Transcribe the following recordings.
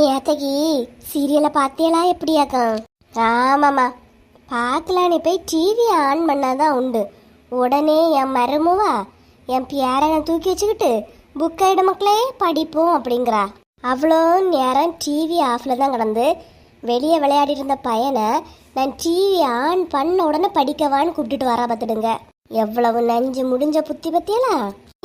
நேத்தகி சீரியலை பார்த்தியலா எப்படியாக்கா ஆமாம்மா. பார்க்கலான்னு போய் டிவி ஆன் பண்ணாதான் உண்டு. உடனே என் மருமவா என் பேரனை தூக்கி வச்சுக்கிட்டு புக் ஆயிட மக்களே படிப்போம் அப்படிங்கிறா. அவ்வளோ நேரம் டிவி ஆஃபில் தான் கிடந்து வெளியே விளையாடிட்டு இருந்த பையனை நான் டிவி ஆன் பண்ண உடனே படிக்கவான்னு கூப்பிட்டுட்டு வரா பார்த்துடுங்க. எவ்வளவு நஞ்சு முடிஞ்ச புத்தி பத்தியலா?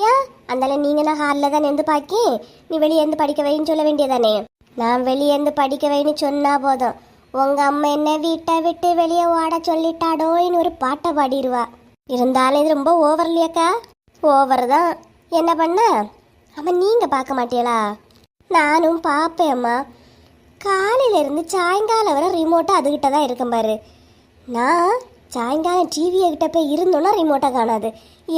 ஏன்? அந்தால நீங்கள் நான் ஹாலில் தான் இருந்து பாக்கி நீ வெளியே இருந்து படிக்க வைன்னு சொல்ல வேண்டியதானே? நான் வெளியேந்து படிக்க வைன்னு சொன்னா போதும். உங்க அம்மா என்ன வீட்டை விட்டு வெளியே ஓட சொல்லிட்டாடோன்னு ஒரு பாட்டை பாடிடுவா இருந்தாலும் இது ரொம்ப ஓவர் இல்லையாக்கா ஓவர் தான். என்ன பண்ண? அவன் நீங்க பார்க்க மாட்டீங்களா? நானும் பார்ப்பேம்மா காலையிலேருந்து சாயங்காலம் வரை ரிமோட்டை அதுகிட்ட தான் இருக்கும் பாரு. நான் சாயங்காலம் டிவியை கிட்ட போய் இருந்தோன்னா ரிமோட்டை காணாது.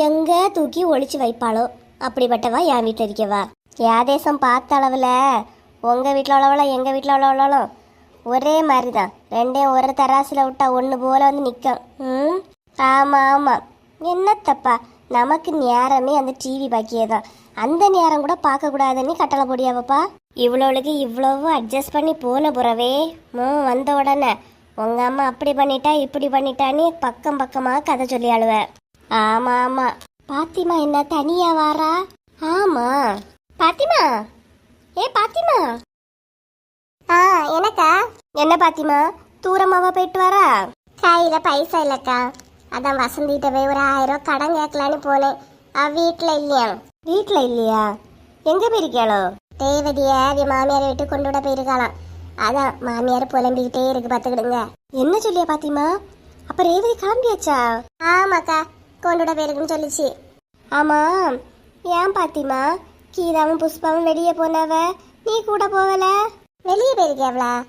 எங்கே தூக்கி ஒழிச்சு வைப்பாளோ? அப்படிப்பட்டவா என் வீட்டில் இருக்கவா? ஏதேசம் பார்த்த அளவில் உங்கள் வீட்டில் உள்ளவளோ எங்கள் வீட்டில் உள்ளவளும் ஒரே மாதிரி தான் ரெண்டையும் ஒரு தராசில் விட்டா ஒன்று போல வந்து நிற்கும் ம்? ஆமாம் ஆமாம் என்னத்தப்பா? நமக்கு நேரமே அந்த டிவி பாக்கியே தான் அந்த நேரம் கூட பார்க்கக்கூடாதுன்னு கட்டளை போடியாவப்பா. இவ்வளோளுக்கு இவ்வளோவும் அட்ஜஸ்ட் பண்ணி போன புறவே ம் வந்த உடனே. உங்க அம்மா அப்படி பண்ணிட்டா இப்படி பண்ணிட்டான்னு பக்கம் பக்கமாக கதை சொல்லி அழுவ. ஆமாம் ஆமாம் பாத்திமா என்ன தனியாக வாரா? ஆமாம் பாத்திமா! ஏ பாத்திமா. ஆ எனக்கா என்ன பாத்திமா? தூரமாவா போயிட்டு வரா? கையில பைசா இல்லக்கா. அதான் வசந்திட்ட போய் ஒரு ஆயிரம் ரூபாய் கடன் கேட்கலான்னு போனேன். அவ வீட்டுல இல்லையா? வீட்டுல இல்லையா? எங்க போயிருக்காளோ தேவதிய அவ மாமியார் வீட்டு கொண்டு விட போயிருக்காளாம். அதான் மாமியார் புலம்பிக்கிட்டே இருக்கு பாத்துக்கிடுங்க. என்ன சொல்லியா பாத்திமா? அப்ப ரேவதி கிளம்பியாச்சா? ஆமாக்கா கொண்டு விட போயிருக்குன்னு சொல்லிச்சு. ஆமா ஏன் பாத்திமா? கீதாவும் புஷ்பாவும் வெளியே போனவ? நீ கூட போகல வெளியே போயிருக்கியாவளா?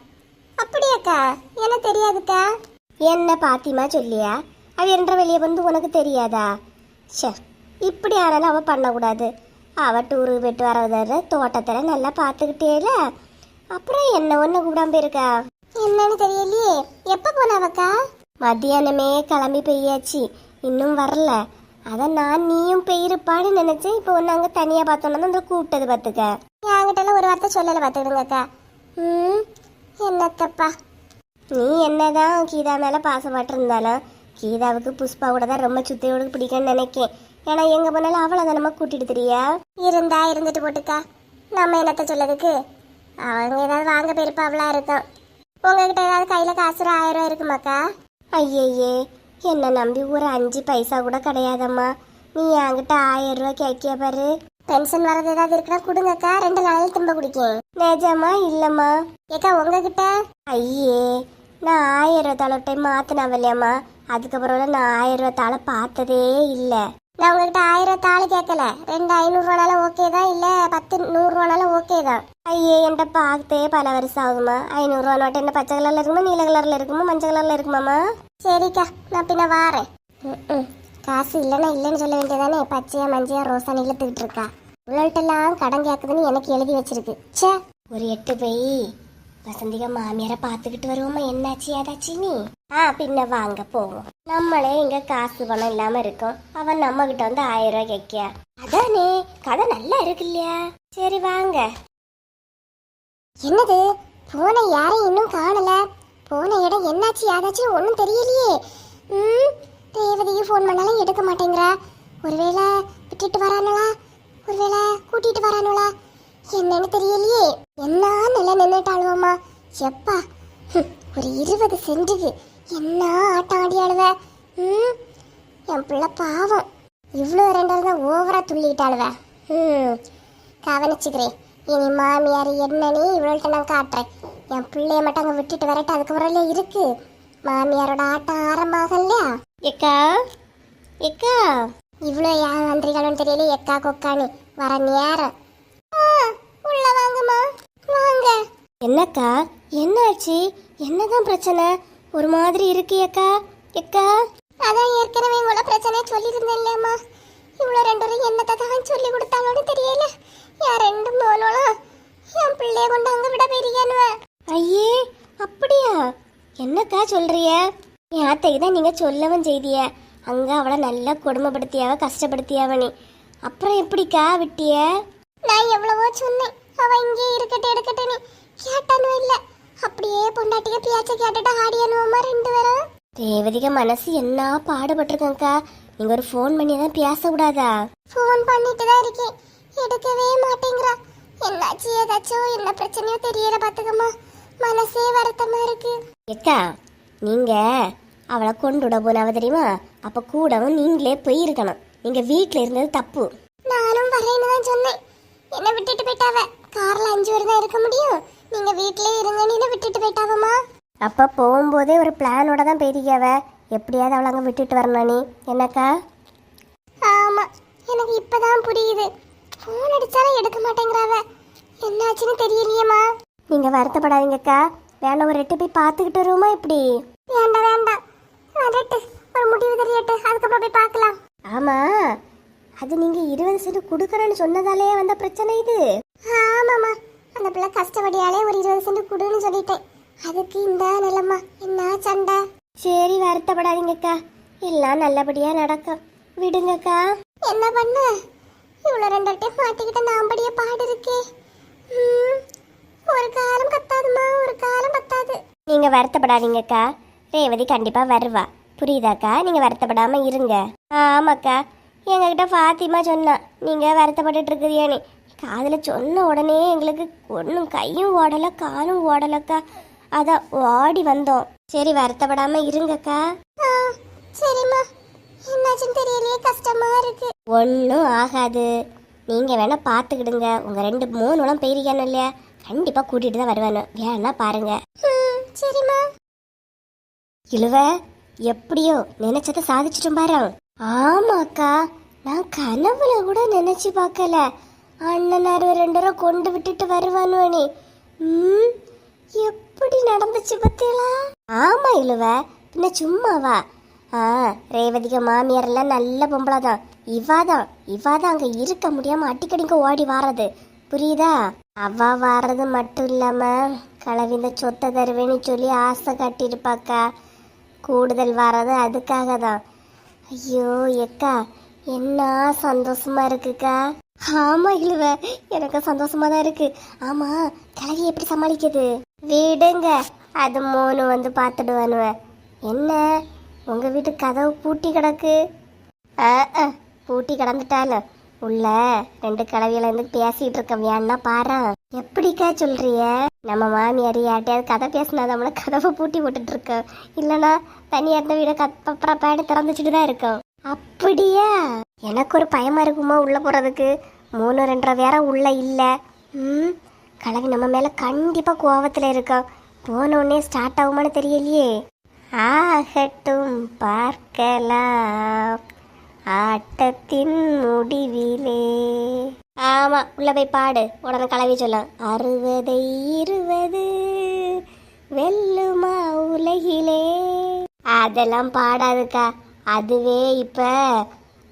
அப்படியாக்கா எனக்கு தெரியாதுக்கா? என்ன பாத்திமா சொல்லியா? அவ என்ற வெளியே வந்து உனக்கு தெரியாதா? ச்சே இப்படி ஆனாலும் அவ பண்ணக்கூடாது. அவ டூரு போயிட்டு வரதாரு தோட்டத்தில் நல்லா பார்த்துக்கிட்டேல. அப்புறம் என்ன ஒன்று கூடாம போயிருக்கா? என்னன்னு தெரியலையே. எப்போ போனவக்கா? மத்தியானமே கிளம்பி பெய்யாச்சு இன்னும் வரல. அதான் நான் நீயும் பெயிருப்பான்னு நினைச்சேன். இப்போ ஒன்று அங்கே தனியாக பார்த்தோன்னா தான் கூப்பிட்டது பார்த்துக்க. என்கிட்டலாம் ஒரு வார்த்தை சொல்லலை பார்த்துக்கிடுங்கக்கா ம் என்னத்தப்பா? நீ என்னதான் கீதா மேலே பாசப்பட்டு இருந்தாலும் கீதாவுக்கு புஷ்பா கூட தான் ரொம்ப சுத்தையோடு பிடிக்கும்னு நினைக்கேன். ஏன்னா எங்கே போனாலும் அவளை தான் நம்ம கூட்டிட்டு தெரியா? இருந்தா இருந்துட்டு போட்டுக்கா. நம்ம என்னத்த சொல்லதுக்கு அவங்க ஏதாவது வாங்க போயிருப்பாவளா இருக்கும். உங்ககிட்ட ஏதாவது கையில் காசு ஆயிரம் ரூபா இருக்குமாக்கா ஐயையே என்னை நம்பி ஒரு அஞ்சு பைசா கூட கிடையாதம்மா. நீ என்கிட்ட ஆயிரம் ரூபா கேட்கிய பாரு. பென்ஷன் வரது ஏதாவது இருக்குன்னா கொடுங்கக்கா. ரெண்டு நாளைக்கு திரும்ப குடிக்கேன். நிஜமா? இல்லம்மா. ஏக்கா உங்ககிட்ட? ஐயே நான் ஆயிரம் தாளை டைம் மாத்தினவ இல்லையாம்மா. அதுக்கப்புறம் நான் ஆயிரம் ரூபா தாளை பார்த்ததே இல்லை. நான் உங்ககிட்ட ஆயிரம் தாள் கேட்கல. ரெண்டு ஐநூறுரூவானாலும் ஓகே தான் இல்லை பத்து நூறுரூவானாலும் ஓகே தான்? ஐயே என்கிட்ட பார்த்தே பல வருஷம் ஆகுமா ஐநூறுரூவா நோட்டு என்ன பச்சை கலரில் இருக்குமா நீல கலரில் இருக்குமா மஞ்சள் கலரில் இருக்குமாம்மா? சரிக்கா நான் பின்ன வாரேன். ம் காசு இல்லைன்னா இல்லைன்னு சொல்ல வேண்டியதானே? பச்சையா மஞ்சையா ரோசா இழுத்துக்கிட்டு இருக்கா. இவ்வளோட்டெல்லாம் கடன் கேட்குதுன்னு எனக்கு எழுதி வச்சிருக்கு. ச்சே. ஒரு எட்டு போய் வசந்திக மாமியாரை பார்த்துக்கிட்டு வருவோமா? என்னாச்சு ஏதாச்சு நீ? ஆ பின்ன வாங்க போவோம். நம்மளே இங்க காசு பணம் இல்லாம இருக்கோம். அவன் நம்ம கிட்ட வந்து ஆயிரம் ரூபாய் கேட்கியா? அதானே கதை நல்லா இருக்கு இல்லையா? சரி வாங்க. என்னது? போன யாரையும் இன்னும் காணல. போன இடம் என்னாச்சு யாராச்சும் ஒன்றும் தெரியலையே. ம் தேவதையும் ஃபோன் பண்ணாலும் எடுக்க மாட்டேங்கிறா. ஒருவேளை விட்டுட்டு வரானுளா? ஒருவேளை கூட்டிட்டு வரானுளா? என்னன்னு தெரியலையே. என்ன நிலை நின்றுட்டாளுவம்மா எப்பா ஒரு இருபது சென்ட்டுக்கு என்ன ஆட்டம் ஆடி ஆளுவ? ம் என் பிள்ளை பாவம். இவ்வளோ ரெண்டாவது தான் ஓவராக துள்ளிட்டாளுவ. ம் கவனிச்சுக்கிறேன். இனி மாமியார் என்னன்னு இவ்வளோட்ட நான் காட்டுறேன். என் பிள்ளைய மட்டும் அங்கே விட்டுட்டு வரட்டு அதுக்கப்புறம்ல இருக்கு. மாமியாரோட ஆட்டம் ஆரம்பமாகலையா எக்கா எக்கா. இவ்வளோ யார் வந்திருக்காளுன்னு தெரியல எக்கா கொக்கானு வர நேரம். உள்ள வாங்கம்மா. வாங்க. என்னக்கா என்னாச்சு? என்னதான் பிரச்சனை? ஒரு மாதிரி இருக்கு எக்கா. எக்கா. அதான் ஏற்கனவே உங்களோட பிரச்சனை சொல்லியிருந்தேன் இல்லையம்மா. இவ்வளோ ரெண்டு பேரும் என்னத்தை தான் சொல்லி கொடுத்தாங்களோன்னு தெரியல. என் ரெண்டு மோனோலாம் என் பிள்ளைய கொண்டு அங்கே விட போயிருக்கானுவ ஐயே அப்படியா? என்னக்கா சொல்றிய? என் அத்தைக்கு தான் நீங்கள் சொல்லவும் செய்திய. அங்கே அவளை நல்லா கொடுமைப்படுத்தியாவ கஷ்டப்படுத்தியாவ நீ. அப்புறம் எப்படிக்கா விட்டிய? நான் எவ்வளவோ சொன்னேன். அவ இங்கே இருக்கட்டும் எடுக்கட்டும் கேட்டானு இல்ல. அப்படியே பொண்டாட்டிக்கு பியாச்ச கேட்டுட்டு ஆடியானுவமா ரெண்டு பேரும்? ரேவதிக மனசு என்ன பாடுபட்டிருக்கேங்க்கா நீங்க ஒரு ஃபோன் பண்ணி தான் பேச கூடாதா ஃபோன் பண்ணிட்டு தான் இருக்கேன். எடுக்கவே மாட்டேங்கிறா. என்னாச்சு ஏதாச்சும் என்ன பிரச்சனையோ தெரியல பாத்துக்கம்மா. மனசே வருத்தமா இருக்கு. எக்கா நீங்க அவளை கொண்டுட போனவ தெரியுமா? அப்ப கூடவும் நீங்களே போயிருக்கணும் நீங்க வீட்ல இருந்தது தப்பு. நானும் வரேன்னு தான் சொன்னேன். என்ன விட்டுட்டு போயிட்டாவ? கார்ல அஞ்சு பேர் தான் இருக்க முடியும். நீங்க வீட்லயே இருங்கன்னு விட்டுட்டு போயிட்டாவம்மா? அப்ப போகும்போதே ஒரு பிளானோட தான் போயிருக்காவ எப்படியாவது அவளை அங்க விட்டுட்டு வரணும் நீ? என்னக்கா? ஆமா எனக்கு இப்பதான் புரியுது. ஃபோன் அடிச்சாலும் எடுக்க மாட்டேங்கிறாவ. என்னாச்சுன்னு தெரியலையேம்மா. நீங்க வருத்தப்படாதீங்கக்கா. வேணா ஒரு எட்டு போய் பார்த்துக்கிட்டு வருவோமா இப்படி? வேண்டாம் வேண்டாம். வரட்டு. ஒரு முடிவு தெரியட்டு. அதுக்கப்புறம் போய் பார்க்கலாம். ஆமா. அது நீங்க இருபது சென்ட் கொடுக்கறேன்னு சொன்னதாலே வந்த பிரச்சனை இது. ஆமாமா அந்த பிள்ளை கஷ்டப்படியாலே ஒரு இருபது சென்ட் கொடுன்னு சொல்லிட்டேன். அதுக்கு இந்த நிலமா என்ன சண்டை? சரி வருத்தப்படாதீங்கக்கா. எல்லாம் நல்லபடியா நடக்கும். விடுங்கக்கா. என்ன பண்ண? இவ்வளவு ரெண்டு மாட்டிக்கிட்ட நாம்படிய பாடு இருக்கே ம், ஒரு காலம் பத்தாதுமா ஒரு காலம் பத்தாது. நீங்க வருத்தப்படாதீங்கக்கா. ரேவதி கண்டிப்பா வருவா. புரியுதாக்கா? நீங்க வருத்தப்படாம இருங்க. ஆமாக்கா. எங்ககிட்ட ஃபாத்திமா சொன்னா நீங்க வருத்தப்பட்டுட்டு இருக்கிறியானே காதுல சொன்ன உடனே எங்களுக்கு ஒன்றும் கையும் ஓடல காலும் ஓடலக்கா. அதான் ஓடி வந்தோம். சரி வருத்தப்படாம இருங்கக்கா. சரிம்மா. என்னாச்சுன்னு தெரியலையே கஷ்டமா இருக்கு. ஒன்றும் ஆகாது. நீங்க வேணா பார்த்துக்கிடுங்க உங்க ரெண்டு மூணு உலம் போயிருக்கணும் இல்லையா? கண்டிப்பா கூட்டிட்டு தான் வருவானு வேணா பாருங்க. சரிம்மா. இழுவ எப்படியோ நினைச்சத சாதிச்சிட்டும் பாரு. ஆமாக்கா நான் கனவுல கூட நினைச்சு பார்க்கல. அண்ணனார் ரெண்டு பேரும் கொண்டு விட்டுட்டு வருவானு ம் எப்படி நடந்துச்சு பத்தியலா? ஆமா இழுவ. பின்ன சும்மாவா? ஆ ரேவதிக மாமியார் எல்லாம் நல்ல பொம்பளை தான். இவாதான் இவாதான் அங்க இருக்க முடியாம அடிக்கடிக்க ஓடி வாரது. புரியுதா? அவ வர்றது மட்டும் இல்லாம கிளவி இந்த சொத்தை தருவேன்னு சொல்லி ஆசை கட்டியிருப்பாக்கா. கூடுதல் வர்றது அதுக்காக தான் ஐயோ எக்கா என்ன சந்தோஷமா இருக்குக்கா. ஆமா இழுவ எனக்கு சந்தோஷமா தான் இருக்கு. ஆமா கலவி எப்படி சமாளிக்குது விடுங்க அது மூணு வந்து பார்த்துடுவானுவ. என்ன உங்க வீட்டு கதவு பூட்டி கிடக்கு? ஆ, ஆ, பூட்டி கிடந்துட்டாலும் உள்ள ரெண்டு கிளவியில இருந்து பேசிட்டு இருக்க வேணா பாரு. எப்படிக்கா சொல்றிய? நம்ம மாமியார் யார்ட்டையாவது கதை பேசினா நம்மள கதவை பூட்டி போட்டுட்டு இருக்கோம் இல்லனா தனியா இருந்த வீட கப்பப்புறம் பேடு திறந்துச்சுட்டு தான் இருக்கோம் அப்படியா? எனக்கு ஒரு பயமா இருக்குமா உள்ள போறதுக்கு? மூணு ரெண்டரை வேற உள்ள இல்ல. ம் கலவி நம்ம மேல கண்டிப்பா கோவத்துல இருக்கோம் போன உடனே ஸ்டார்ட் ஆகுமான்னு தெரியலையே. ஆகட்டும் பார்க்கலாம். ஆட்டத்தின் முடிவிலே. ஆமா உள்ள போய் பாடு. உடனே கலவி சொல்ல அறுபதை இருபது வெல்லுமா உலகிலே. அதெல்லாம் பாடாதுக்கா. அதுவே இப்ப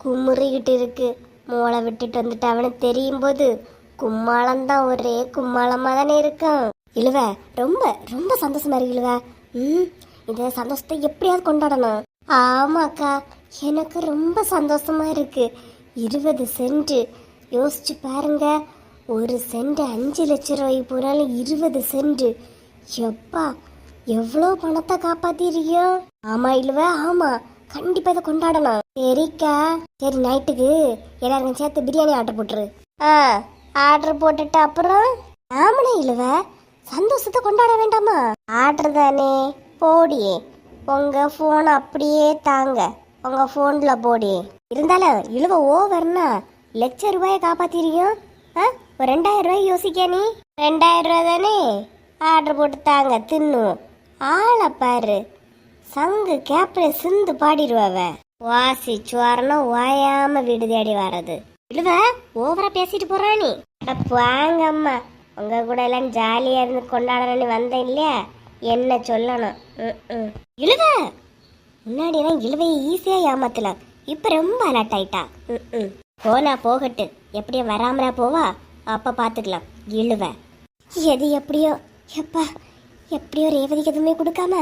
குமுறிக்கிட்டு இருக்கு. மூளை விட்டுட்டு வந்துட்டு அவனுக்கு தெரியும் போது கும்மாளம்தான் ஒரே கும்மாளமா தானே இருக்கான். இழுவ ரொம்ப ரொம்ப சந்தோஷமா இருக்கு இழுவ. ம் இந்த சந்தோஷத்தை எப்படியாவது கொண்டாடணும். ஆமாக்கா எனக்கு ரொம்ப சந்தோஷமா இருக்கு. இருபது சென்ட். யோசிச்சு பாருங்க. ஒரு சென்ட் அஞ்சு லட்சம் ரூபாய் போனாலும் இருபது சென்ட். எப்பா எவ்வளோ பணத்தை காப்பாத்திருக்கியோ? ஆமா இல்லவ ஆமா. கண்டிப்பா இதை கொண்டாடலாம் சரிக்கா. சரி நைட்டுக்கு எல்லாருக்கும் சேர்த்து பிரியாணி ஆர்டர் போட்டுரு. ஆ ஆர்டர் போட்டுட்டு அப்புறம்? ஆமனே இழுவ சந்தோஷத்தை கொண்டாட வேண்டாமா? ஆர்டர் தானே. போடியே. உங்க போன் அப்படியே தாங்க. உங்கள் ஃபோனில் போடி. இருந்தாலும் இழுவ ஓவர்னா லட்ச ரூபாயை காப்பாத்திரியும் ஆ? ஒரு ரெண்டாயிரம் ரூபாய் யோசிக்க நீ? ரெண்டாயிரம் ரூபா தானே? ஆர்டர் போட்டு தாங்க தின்னும் ஆளை பாரு. சங்கு கேப்பில் சிந்து பாடிடுவாவ வாசி சுவாரணம் ஓயாம வீடு தேடி வர்றது இழுவ ஓவரா பேசிட்டு போறா நீ. அட வாங்க அம்மா. உங்க கூட எல்லாம் ஜாலியா இருந்து கொண்டாடணும்னு வந்தேன் இல்லையா? என்ன சொல்லணும்? ம், ம். இழுவ! முன்னாடி எல்லாம் இழுவையை ஈஸியாக ஏமாத்தலாம் இப்போ ரொம்ப அலர்ட் ஆயிட்டா. ம், போனா போகட்டு. எப்படியோ வராமலா போவா? அப்போ பார்த்துக்கலாம் இழுவ. எது எப்படியோ? எப்பா எப்படியோ ரேவதிக்கு எதுவுமே கொடுக்காம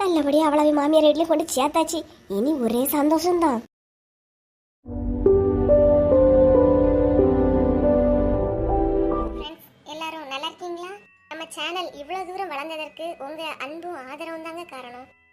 நல்லபடியாக அவளவை மாமியார் வீட்லேயும் கொண்டு சேர்த்தாச்சு. இனி ஒரே சந்தோஷம்தான். எல்லாரும் நல்லா இருக்கீங்களா? நம்ம சேனல் இவ்வளோ தூரம் வளர்ந்ததற்கு உங்கள் அன்பும் ஆதரவும் தாங்க காரணம்.